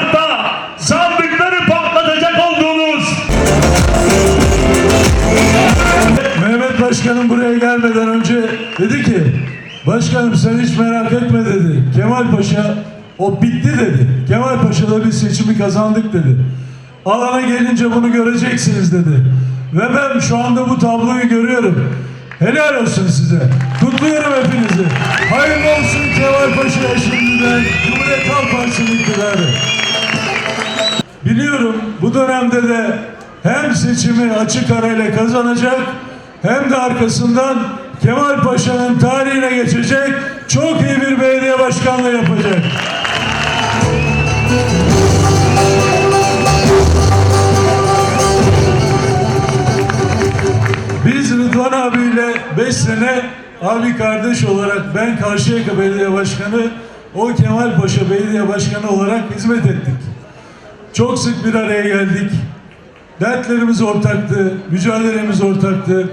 okullarda sandıkları patlatacak oldunuz. Mehmet Başkanım buraya gelmeden önce dedi ki Başkanım sen hiç merak etme dedi. Kemal Paşa o bitti dedi. Kemal Paşa'da bir seçimi kazandık dedi. Alana gelince bunu göreceksiniz dedi. Ve ben şu anda bu tabloyu görüyorum. Helal olsun size. Kutluyorum hepinizi. Biliyorum bu dönemde de hem seçimi açık arayla kazanacak hem de arkasından Kemal Paşa'nın tarihine geçecek çok iyi bir belediye başkanlığı yapacak. Biz Rıdvan abiyle 5 sene abi kardeş olarak ben Karşıyaka Belediye Başkanı, o Kemal Paşa Belediye Başkanı olarak hizmet ettik. Çok sık bir araya geldik. Dertlerimiz ortaktı, mücadelemiz ortaktı.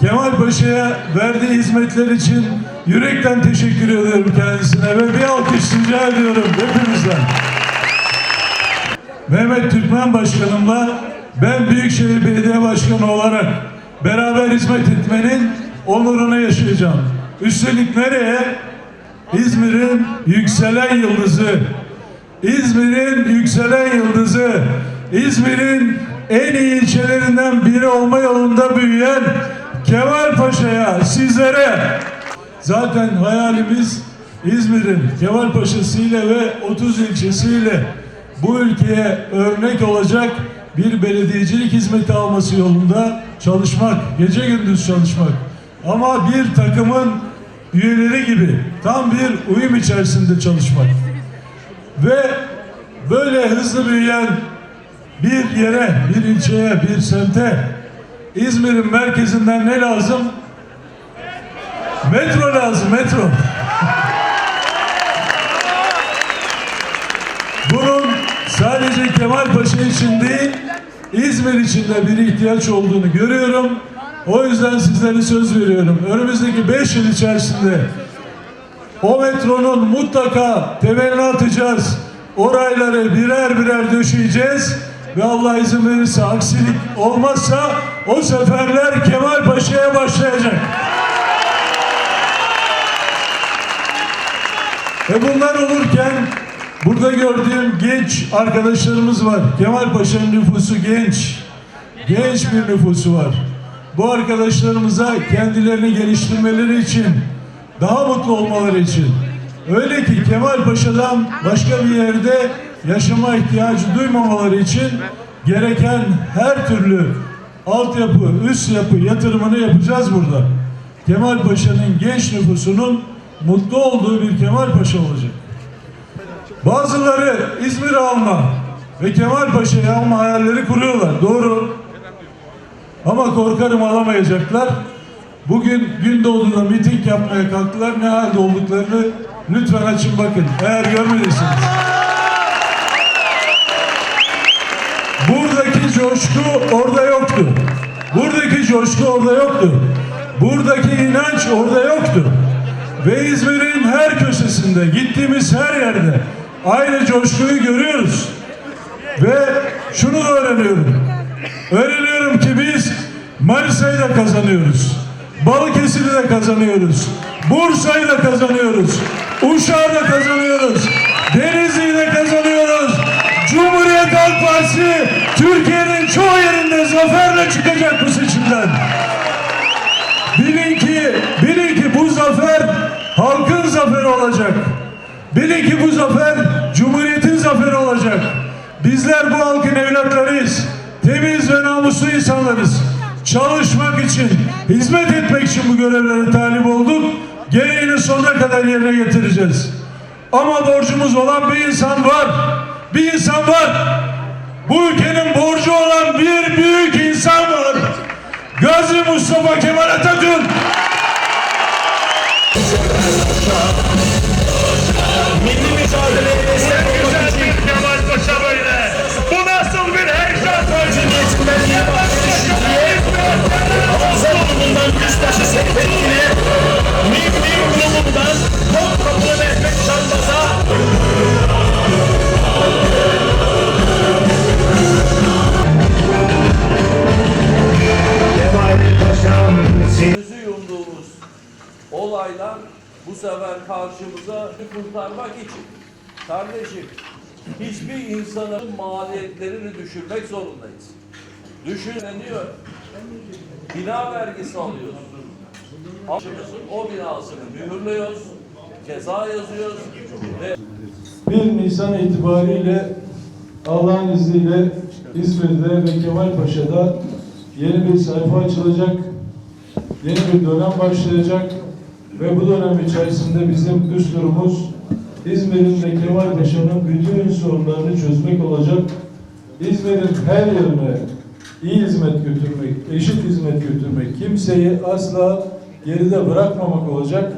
Kemal Paşa'ya verdiği hizmetler için yürekten teşekkür ediyorum kendisine ve bir alkış rica ediyorum hepimizden. Mehmet Türkmen Başkanımla ben Büyükşehir Belediye Başkanı olarak beraber hizmet etmenin onurunu yaşayacağım. Üstelik nereye? İzmir'in yükselen yıldızı, İzmir'in yükselen yıldızı, İzmir'in en iyi ilçelerinden biri olma yolunda büyüyen Kemal Paşa'ya, sizlere zaten hayalimiz İzmir'in Kemal Paşa'sıyla ve 30 ilçesiyle bu ülkeye örnek olacak bir belediyecilik hizmeti alması yolunda çalışmak, gece gündüz çalışmak. Ama bir takımın üyeleri gibi tam bir uyum içerisinde çalışmak. Ve böyle hızlı büyüyen bir yere, bir ilçeye, bir semte İzmir'in merkezinden ne lazım? Metro lazım, metro. Bunun sadece Kemal Paşa için değil, İzmir için de bir ihtiyaç olduğunu görüyorum. O yüzden sizlere söz veriyorum. Önümüzdeki 5 yıl içerisinde o metronun mutlaka temelini atacağız. Orayları birer birer döşeyeceğiz. Ve Allah izin verirse aksilik olmazsa o seferler Kemal Paşa'ya başlayacak. Ve bunlar olurken burada gördüğüm genç arkadaşlarımız var. Kemal Paşa'nın nüfusu genç. Genç bir nüfusu var. Bu arkadaşlarımıza kendilerini geliştirmeleri için, daha mutlu olmaları için, öyle ki Kemal Paşa'dan başka bir yerde yaşama ihtiyacı duymamaları için gereken her türlü altyapı, üst yapı yatırımını yapacağız burada. Kemal Paşa'nın genç nüfusunun mutlu olduğu bir Kemal Paşa olacak. Bazıları İzmir'i alma ve Kemal Paşa'yı alma hayalleri kuruyorlar. Doğru. Ama korkarım alamayacaklar. Bugün Gündoğdu'da miting yapmaya kalktılar. Ne halde olduklarını lütfen açın bakın. Eğer görmediyseniz. Buradaki coşku orada yoktu. Buradaki coşku orada yoktu. Buradaki inanç orada yoktu. Ve İzmir'in her köşesinde, gittiğimiz her yerde aynı coşkuyu görüyoruz. Ve şunu da öğreniyorum. Öğreniyorum ki biz Manisa'yı da kazanıyoruz. Balıkesir'i de kazanıyoruz. Bursa'yı da kazanıyoruz. Uşak'ı da kazanıyoruz. Denizli'yi de kazanıyoruz. Cumhuriyet Halk Partisi Türkiye'nin çoğu yerinde zaferle çıkacak bu seçimden. Bilin ki, bilin ki bu zafer halkın zaferi olacak. Bilin ki bu zafer Cumhuriyet'in zaferi olacak. Bizler bu halkın evlatlarıyız. Temiz ve namuslu insanlarız. Çalışmak için, hizmet etmek için bu görevlere talip olduk. Gereğini sonuna kadar yerine getireceğiz. Ama borcumuz olan bir insan var. Bir insan var. Bu ülkenin borcu olan bir büyük insan var. Gazi Mustafa Kemal Atatürk. Milli mücadeleye grubundan Yüzbaşı Sekretli'ne Milli grubundan Topkapılı Mehmet Canbaz'a Paşa'm siz çıkan bu sefer karşımıza kurtarmak için. Kardeşim hiçbir insanın maliyetlerini düşürmek zorundayız. Düşünülüyor. Bina vergisi alıyoruz. O binasını mühürlüyoruz. Ceza yazıyoruz ve 1 Nisan itibariyle Allah'ın izniyle İzmir'de ve Kemalpaşa'da yeni bir sayfa açılacak. Yeni bir dönem başlayacak ve bu dönem içerisinde bizim düsturumuz İzmir'in ve Kemalpaşa'nın bütün sorunlarını çözmek olacak. İzmir'in her yerine iyi hizmet götürmek, eşit hizmet götürmek, kimseyi asla geride bırakmamak olacak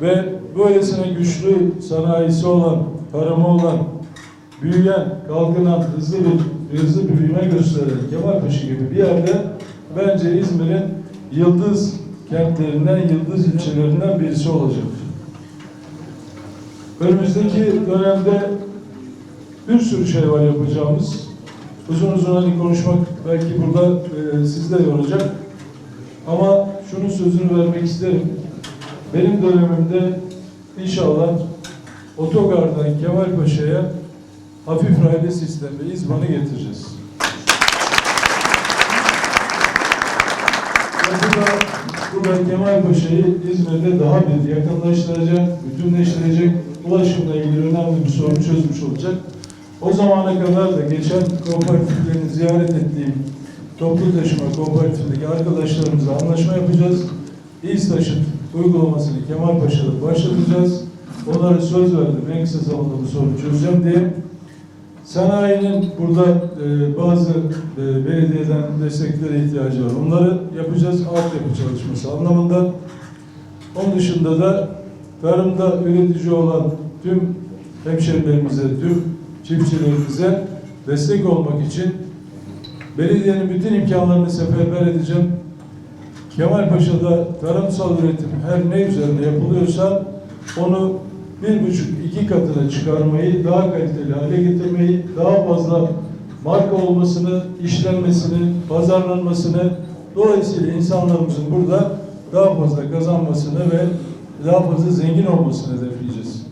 ve böylesine güçlü sanayisi olan, tarımı olan, büyüyen, kalkınan, hızlı bir hızlı bir büyüme gösteren Kemalpaşa gibi bir yerde bence İzmir'in yıldız kentlerinden, yıldız ilçelerinden birisi olacak. Önümüzdeki dönemde bir sürü şey var yapacağımız. Uzun uzun hani konuşmak belki burada e, sizi de yoracak. Ama şunun sözünü vermek isterim. Benim dönemimde inşallah otogardan Kemalpaşa'ya hafif raylı sistemde İzban'ı getireceğiz. Burada, burada Kemalpaşa'yı İzmir'de daha bir yakınlaştıracak, bütünleştirecek, ulaşımla ilgili önemli bir sorun çözmüş olacak. O zamana kadar da geçen kooperatiflerini ziyaret ettiğim toplu taşıma kooperatifindeki arkadaşlarımızla anlaşma yapacağız. İSTAŞ'ın uygulamasını Kemalpaşa'da başlatacağız. Onlara söz verdim en kısa zamanda bu sorunu çözeceğim diye. Sanayinin burada e, bazı e, belediyeden desteklere ihtiyacı var. Onları yapacağız altyapı çalışması anlamında. Onun dışında da tarımda üretici olan tüm hemşerilerimize, tüm çiftçilerimize destek olmak için belediyenin bütün imkanlarını seferber edeceğim. Kemalpaşa'da tarımsal üretim her ne üzerinde yapılıyorsa onu bir buçuk iki katına çıkarmayı, daha kaliteli hale getirmeyi, daha fazla marka olmasını, işlenmesini, pazarlanmasını, dolayısıyla insanlarımızın burada daha fazla kazanmasını ve daha fazla zengin olmasını hedefleyeceğiz.